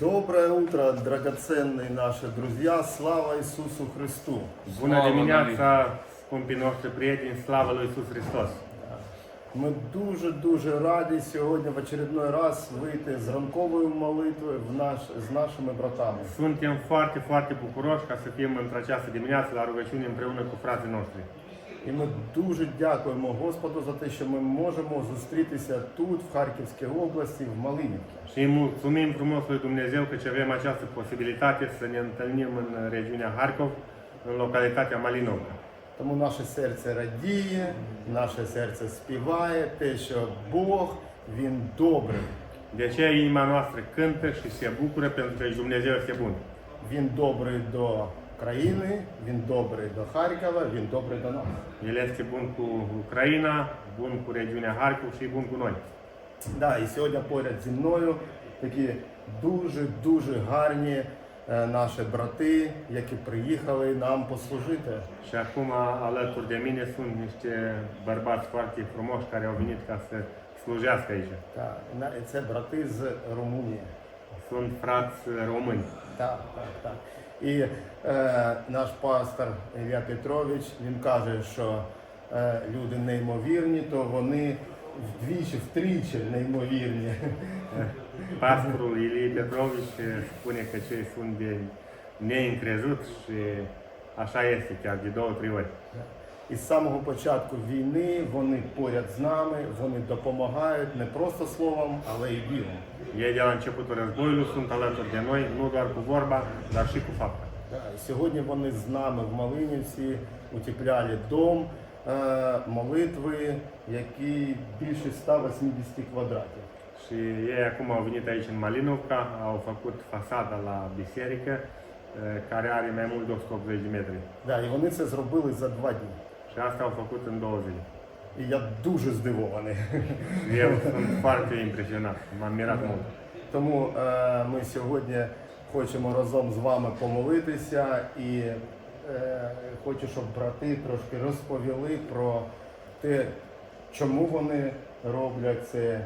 Доброе утро, драгоценные наши друзья! Слава Иисусу Христу! Bună dimineața, scumpii noștri prieteni, slavă lui Isus Hristos! Ми дуже-дуже раді сьогодні в очередной раз вийти з ранковою молитвою в наш, з нашими братами. Suntem foarte, foarte bucuroși ca să fim într această dimineață la rugăciune împreună cu frații noștri. І ми дуже дякуємо Господу за те, що ми можемо зустрітися тут, в Харківській області, в Малинівці. Și mulțumim frumos lui Dumnezeu că ce avem această posibilitate să ne întâlnim în regiunea Harkov, în localitatea Malinovka. Тому наше серце радіє, наше серце співає те, що Бог Він добрий. De aceea inima noastră cântă și se bucură pentru că Dumnezeu este bun. Він добрий до країни, він добрий до Харкова, він добрий до нас. Ucraina, bun cu regiunea Harkov și bun cu noi. Да, і сьогодні поряд зі мною такі дуже-дуже гарні е, наші брати, які приїхали нам послужити. Și acum alături de mine sunt niște bărbați foarte frumoși care au venit ca să slujească aici. Так, це брати з Румунії. Sunt frați români. Так, так, так. І е, наш пастор Ілля Петрович він каже, що е, люди неймовірні, то вони вдвічі, втричі неймовірні. Pastorul Ilie Petrovici spune că cei sunt de neîncrezut și așa este chiar de două, trei ori. І з самого початку війни вони поряд з нами, вони допомагають не просто словом, але й ділом. Ei de la începutul războiului sunt alături de noi, nu doar cu vorba, dar și cu fapta. Да, і Сьогодні вони з нами в Малинівці утепляли дом е, молитви, який більше 180 квадратів. Și ei acum au venit aici în Malinovca, au făcut fasada la biserică, eh, care are mai mult de 180 de metri. Да, і вони це зробили за два дні. Și asta au făcut în două zile. І я дуже здивований. Eu sunt foarte impresionat, m-am mirat mult. Тому е, ми сьогодні хочемо разом з вами помолитися і е, хочу, щоб брати трошки розповіли про те, чому вони роблять це,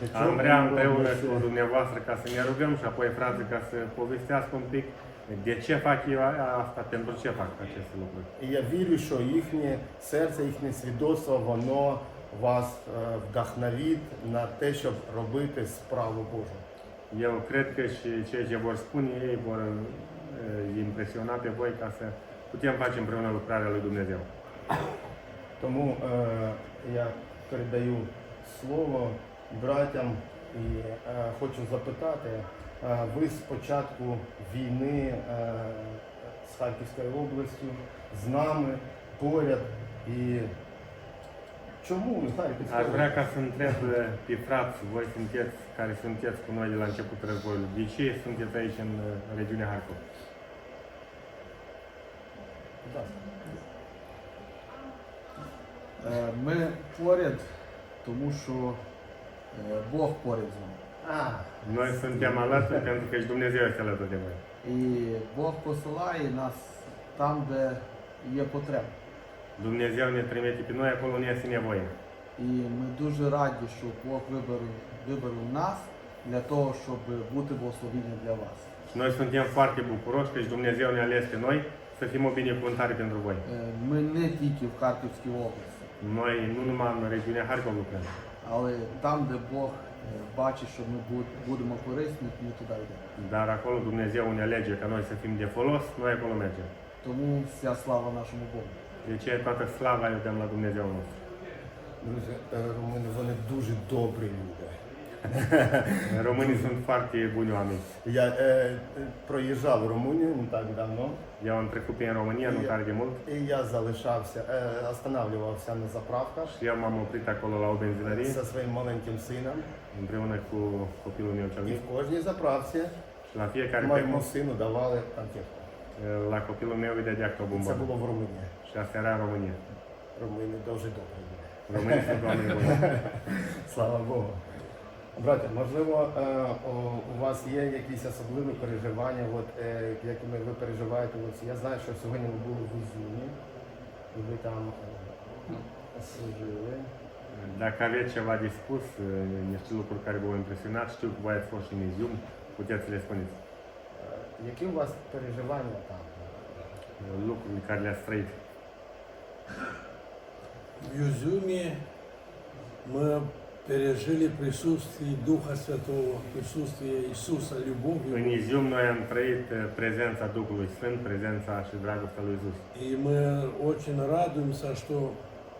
для чого Am vrea вони împreună роблять cu це. dumneavoastră ca să ne rugăm și apoi frații ca să povestească un pic de ce fac eu asta, pentru ce fac aceste lucruri. І я вірю, що їхнє серце, їхнє свідоцтво, воно вас е, вдохновить на те, щоб робити справу Божу. Eu cred că și ceea ce vor spune ei vor eh, impresiona pe voi ca să putem face împreună lucrarea lui Dumnezeu. Тому е, я передаю слово братям і е, хочу запитати, е, ви з початку війни е, з Харківською областю, з нами поряд і чому Харківська eh, voi sunteți care sunteți cu noi de la începutul războiului, de ce sunteți aici în eh, regiunea Harkov? Будь ласка. Е, Ми поряд, тому що е, Бог поряд з нами. Noi suntem alături pentru că și Dumnezeu este alături de voi. І Бог посилає нас там, де є потреба. Dumnezeu ne trimite pe noi acolo unde este nevoie. І ми дуже раді, що Бог вибрав, вибрав нас для того, щоб бути благословенням для вас. Și noi suntem foarte bucuroși că și Dumnezeu ne-a ales pe noi să fim o binecuvântare pentru voi. Е, Ми не тільки в Харківській області, Noi nu numai în regiunea Harkov lucrăm, але там, де Бог е, бачить, що ми бу- будемо корисні, ми туди йдемо. dar acolo Dumnezeu ne alege ca noi să fim de folos, noi acolo mergem. Тому вся слава нашому Богу. De ce toată slava îi dăm la Dumnezeu nostru. друзі, е, румуни, вони дуже добрі люди. Românii sunt foarte buni oameni. Я е, проїжджав Румунію не так давно. Eu am trecut prin România nu tare de mult І я залишався, е, останавливався на заправках și eu m-am oprit acolo la o benzinărie зі своїм маленьким сином. Împreună cu copilul meu cel І mic в кожній заправці și la fiecare моєму pe сину давали конфетку. la copilul meu îi dădea câte o Це bombă. було в Румунії. Și asta era în România. Румуни дуже. Românii sunt oameni buni. Слава Богу. Браття, можливо, е, у- у вас є якісь особливі переживання, от, е, якими ви переживаєте. От, я знаю, що сьогодні ви були в Ізюмі, і ви там е, служили. Dacă aveți ceva de spus, niște lucruri care v-au impresionat, știu că voi ați fost și în Izium, puteți să le spuneți? Е, Які у вас переживання там? Lucrurile care le-ați trăit. В Юзюме мы пережили присутствие Духа Святого, присутствие Иисуса, În любовью. Izium noi am trăit uh, prezența Duhului Sfânt, prezența și dragostea lui Isus. И мы очень радуемся, что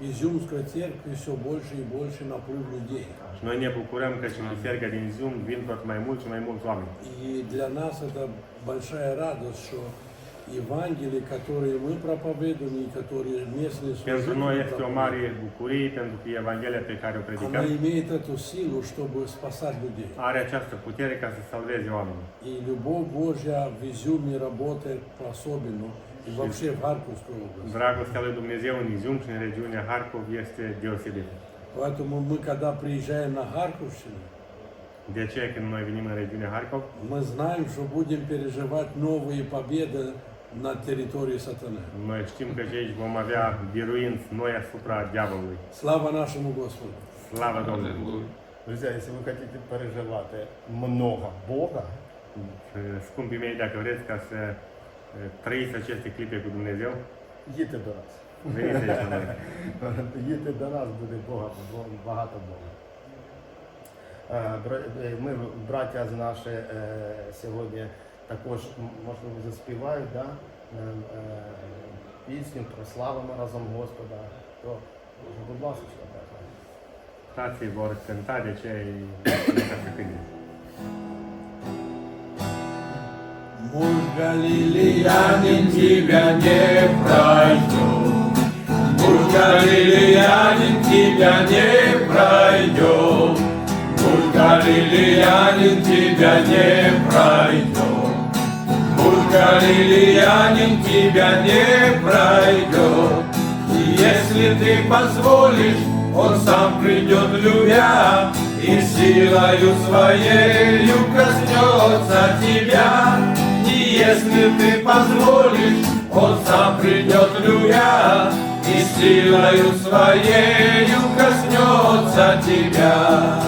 в Изюмской церкві все більше і більше наплив людей. Noi ne bucurăm că biserica din Izium vin tot mai mulți și mai mulți oameni. И для нас это большая радость, что Евангелие, которые мы проповедуем и которые местные Pentru noi служители este o проповедуют, mare bucurie pentru că Evanghelia pe care o она predicăm имеет эту силу, чтобы спасать людей. are această putere ca să salveze oamenii. И любовь Божья в Изюме работает по-особенному. И вообще в Харьковской области. Dragostea lui Dumnezeu în Izium și în regiunea Harkov este deosebită. Поэтому мы, когда приезжаем на Харьковщину, De aceea când noi venim în regiunea Harkov, мы знаем, что будем переживать новые победы на территории сатаны. noi știm că și aici vom avea biruinți noi asupra diavolului. Слава нашему Господу! Slavă Domnului! Друзі, якщо ви хочете переживати много Бога, Scumpii mei, dacă vreți ca să trăiți aceste clipe cu Dumnezeu, їдьте до нас. veniți aici la noi. Їдьте до нас, буде Бога, багато Бога. Е, бра- е, Ми, браття з наші е, сьогодні також, можливо, заспівають да? е, е, пісню, прославимо разом Господа. То, будь ласка. Frații vor cânta, de să cânte. Муж галилеянин тебя не пройдет. Муж галилеянин тебя не пройдет. Муж галилеянин тебя не пройдет. Галилеянин тебя не пройдет. И если ты позволишь, он сам придет, любя, и силою своею коснется тебя. И если ты позволишь, он сам придет, любя, и силою своею коснется тебя.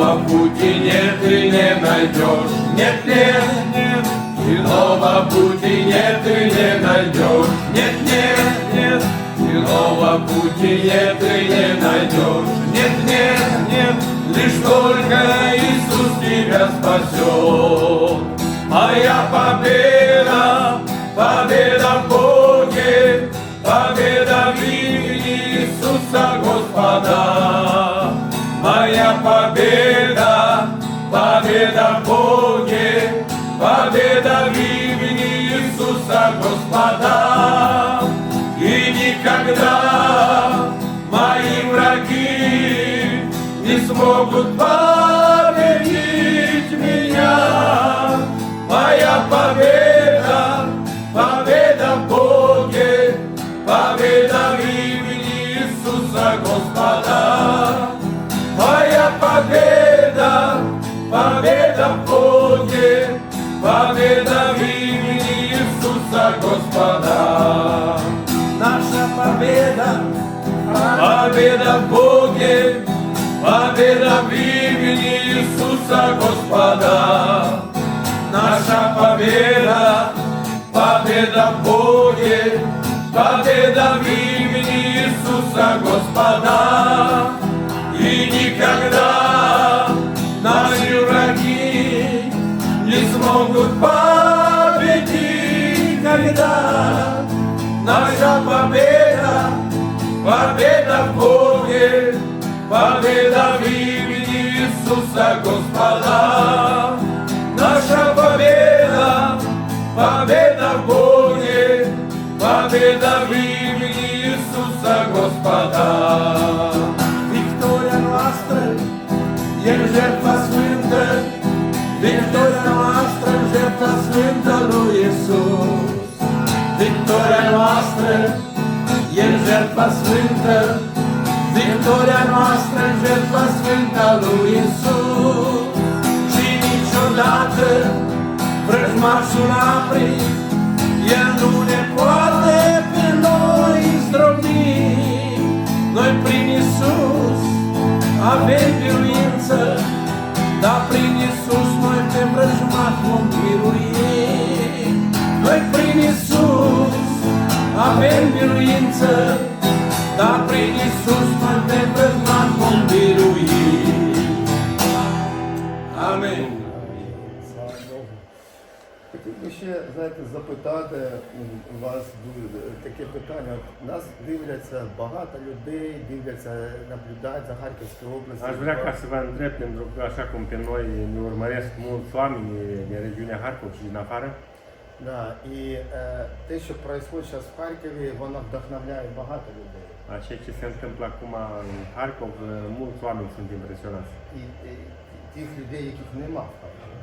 Иного пути нет и не найдешь, нет, нет. Иного пути нет и не найдешь, нет, нет, нет. Иного пути нет и не найдешь, нет, нет, нет. Лишь только Иисус тебя спасет. Моя победа, победа в Боге, победа в Иисуса Господа. Никогда мои враги не смогут победить меня. Моя победа, победа в Боге, победа в имени Иисуса Господа. Моя победа, победа в Боге, победа в имени Иисуса Господа. Победа, победа в Боге, победа в имени Иисуса Господа. Наша победа, победа в Боге, победа в имени Иисуса Господа. И никогда наши враги не смогут победить, когда наша победа, победа в Боге, победа в имени Иисуса Господа. Наша победа, победа в Боге, победа в имени Иисуса Господа. E în jertfa sfântă, victoria noastră în jertfa sfântă lui Iisus. Victoria noastră e jertfa sfântă, victoria noastră în jertfa sfântă lui Iisus. Și niciodată vrăjmașul aprii, el nu ne poate pe noi zdrobi. Noi prin Iisus avem biruință, dar prin Iisus noi pe vrăjmat vom birui. Noi prin Iisus avem biruință, dar prin Iisus noi pe vrăjmat vom birui. Amen. Слава Богу. Хотів би ще, знаєте, запитати м, вас дуже таке питання. От Нас дивляться багато людей, дивляться, наблюдають за Харківською областю. Aș vrea ca să vă întreb, pentru că așa cum pe noi ne urmăresc mulți oameni din regiunea Harkov și din afară, Да, і е, те, що відбувається зараз в Харкові, воно вдохновляє багато людей. ceea ce se întâmplă acum în Harkov, mulți oameni sunt impresionați. І, і тих людей, яких нема в Харкові.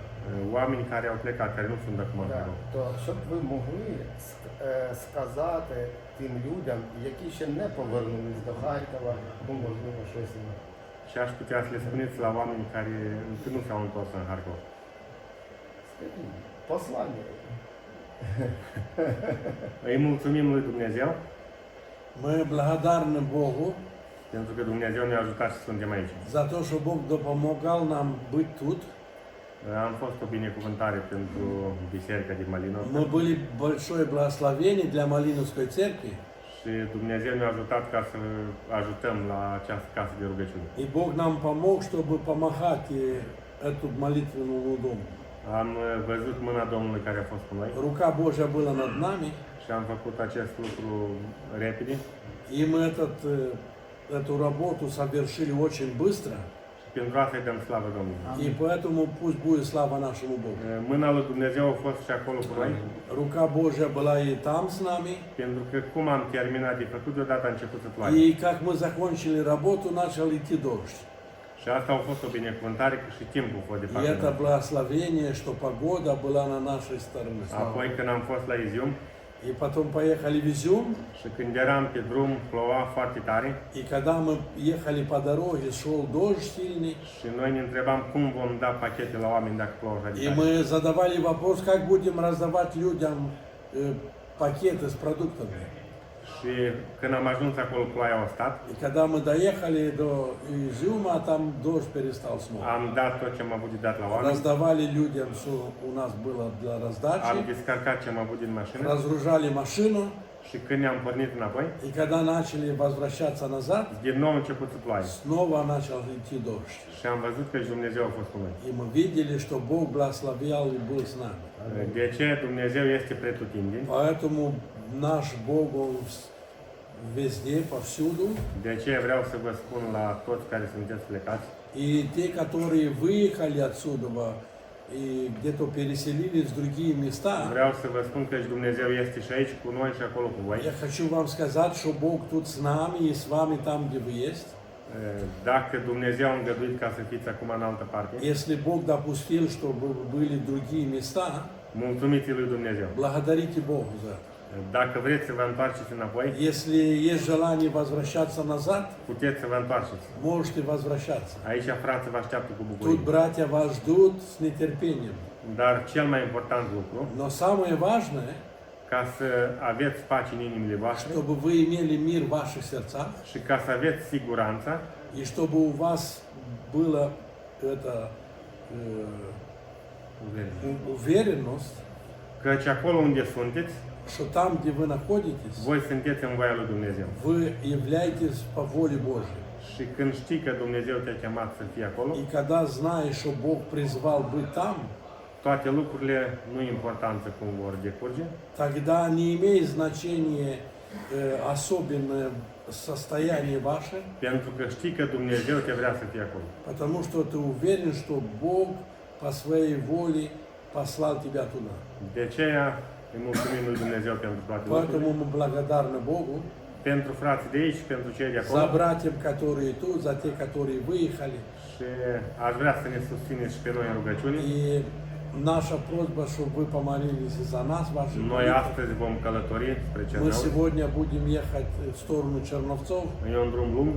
Oameni care au plecat, care nu sunt acum Да. Harkov. То щоб ви могли ск- е, сказати тим людям, які ще не повернулись до Харкова, ну можливо щось їм Și aș putea să le spuneți la oameni care încă nu s-au întors în Harkov. скажіть, послання. Îi mulțumim lui Dumnezeu Мы благодарны Богу pentru că Dumnezeu ne-a ajutat să suntem aici. за то, что Бог допомагал нам быть тут. Am fost o binecuvântare pentru biserica din Malinov Мы были большое благословение для Малиновской церкви. și Dumnezeu ne-a ajutat ca să ajutăm la această casă de rugăciune. И Бог нам помог, чтобы помогать и эту молитвенному дому. Am uh, văzut mâna Domnului care a fost cu noi Рука Божья была над нами, și am făcut acest lucru repede и мы этот, э, эту работу совершили очень быстро. și pentru asta îi dăm slavă Domnului. И поэтому пусть будет слава нашему Богу. Uh, Mâna lui Dumnezeu a fost și acolo cu noi, Рука Божья была и там с нами. pentru că cum am terminat de făcut, deodată a început să ploaie. И как мы закончили работу, начал идти дождь. Și asta a fost o binecuvântare că și timpul a fost de И это благословение, что погода была на нашей стороне. Apoi când am fost la Izium И потом поехали в Изюм, și când eram pe drum, ploua foarte tare и когда мы ехали по дороге, шел дождь сильный, și noi ne întrebam cum vom da pachete la oameni dacă plouă așa и мы задавали вопрос, как будем раздавать людям э, пакеты с продуктами. Și când am ajuns acolo, ploaia a stat. И когда мы доехали до Изюма, там дождь перестал снова. Am dat tot ce am avut de dat la oameni. Раздавали людям, что у нас было для Am раздачи, descărcat ce am avut din mașină разгружали машину, și când ne-am pornit înapoi, и когда начали возвращаться назад, din nou a început să ploaie. снова начал идти дождь. Și am văzut că și Dumnezeu a fost cu noi. И мы видели, что Бог благословлял и был с нами. De ce Dumnezeu este pretutindeni? Поэтому наш Бог он везде, повсюду. De ce vreau să vă spun la toți care sunteți plecați? И те, которые выехали отсюда и где-то переселились в другие места, Vreau să vă spun că și Dumnezeu este și aici cu noi și acolo cu voi. я хочу вам сказать, что Бог тут с нами и с вами там, где вы есть. Dacă Dumnezeu a îngăduit ca să fiți acum în altă parte, Если Бог допустил, чтобы вы были в другие места, mulțumiți lui Dumnezeu. благодарите Богу за это. Dacă vreți să vă întoarceți înapoi, Если есть желание возвращаться назад, puteți să vă întoarceți. можете возвращаться. Aici frații vă așteaptă cu Тут bucurie. братья вас ждут с нетерпением. Dar cel mai important lucru, Но самое важное, ca să aveți pace în inimile voastre чтобы вы имели мир в ваших сердцах, și ca să aveți siguranța и чтобы у вас была эта э, уверенность, căci acolo unde sunteți, что там, где вы находитесь, voi sunteți în voia lui Dumnezeu. вы являетесь по воле Божьей. Și când știi că Dumnezeu te-a chemat să fii acolo, И когда знаешь, что Бог призвал быть там, toate lucrurile nu e importanță cum vor decurge, тогда не имеет значения э, особенное состояние ваше, pentru că știi că Dumnezeu te vrea să fii acolo. потому что ты уверен, что Бог по своей воле послал тебя туда. De aceea îi mulțumim lui Dumnezeu pentru toate Поэтому lucrurile, мы благодарны Богу pentru frații de aici și pentru cei de за acolo. братьев, которые тут, за те, которые выехали. Și aș vrea să ne susțineți și pe noi în rugăciune. И наша просьба, чтобы вы помолились и за нас, ваши Noi молитвы. astăzi vom călători spre Мы Cerneau. сегодня будем ехать в сторону Черновцов. E un drum lung,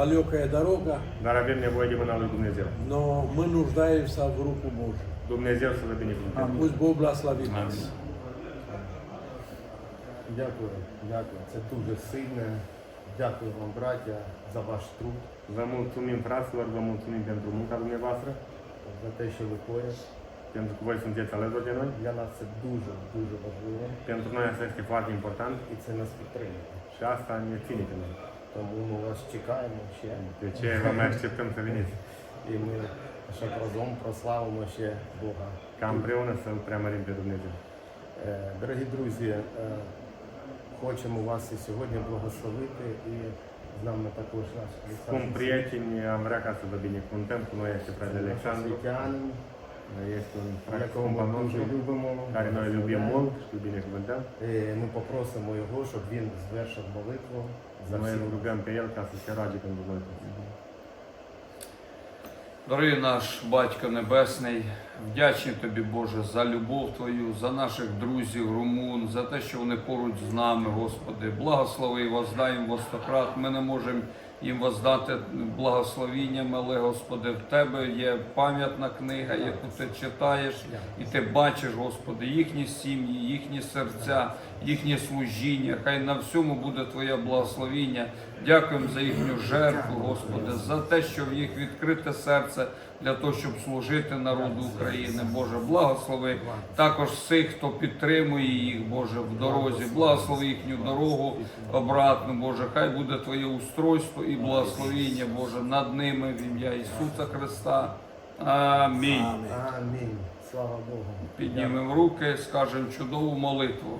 Далекая дорога, dar avem nevoie de mâna lui Dumnezeu. но мы нуждаемся в руку Божью. Dumnezeu să vă binecuvânteze. Пусть Бог благословит нас. Дякую, дякую. Це дуже сильне. Дякую вам, браття, за ваш труд. Vă mulțumim, fraților, vă mulțumim pentru munca dumneavoastră. за те, що ви поряд. pentru că voi sunteți alături de noi. Для нас це дуже дуже важливо Pentru noi asta este foarte important і це нас підтримує. și asta ne ține pe noi. Тому ми вас чекаємо ще. De ce vă mai așteptăm să veniți? І ми ще разом прославимо ще Бога. Ca împreună să îl preamărim pe Dumnezeu. Е, Дорогі друзі, е, хочемо вас і сьогодні благословити і з нами також наш Олександр noi este fratele Alexandru, Освітянин, este un frate якого ми дуже любимо. binecuvântăm. Е, Ми попросимо його, щоб він звершив молитву за Noi îl всіх. rugăm pe el ca să se roage pentru noi. Дорогий наш Батько Небесний, вдячні тобі, Боже, за любов Твою, за наших друзів, румун, за те, що вони поруч з нами, Господи. Благослови і воздай востократ. Ми не можемо їм воздати благословінням, але, Господи, в Тебе є пам'ятна книга, яку ти читаєш, і ти бачиш, Господи, їхні сім'ї, їхні серця, їхнє служіння. Хай на всьому буде Твоє благословіння. Дякуємо за їхню жертву, Господи, за те, що в їх відкрите серце для того, щоб служити народу України. Боже, благослови також всіх, хто підтримує їх, Боже, в дорозі. Благослови їхню дорогу обратну, Боже. Хай буде Твоє устройство і благословіння, Боже, над ними в ім'я Ісуса Христа. Амінь. Амінь. Слава Богу. Піднімемо руки, скажемо чудову молитву.